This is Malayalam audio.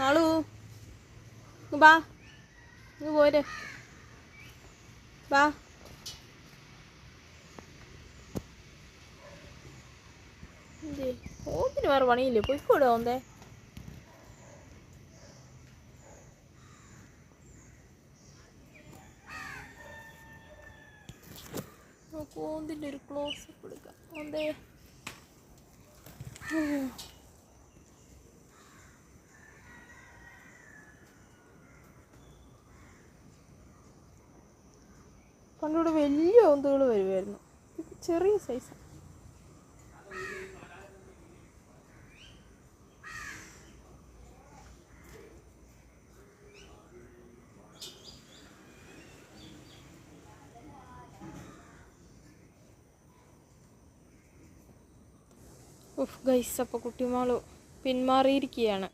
ആളു ബാ. ഇങ്ങ് പോര്. ബാ. ഓത്തിന് വേറെ പണിയില്ലേ? പോയിക്കൂടെ ഓന്തേ? ഓന്തിന്റെ ഒരു ക്ലോസ് എടുക്കാം. ഓന്തേ? പണ്ടിവിടെ വലിയ ഓന്തുകൾ വരുമായിരുന്നു ചെറിയ സൈസ് ഉഫ് ഗൈസ് അപ്പോൾ കുട്ടിമാൾ പിന്മാറിയിരിക്കുകയാണ്.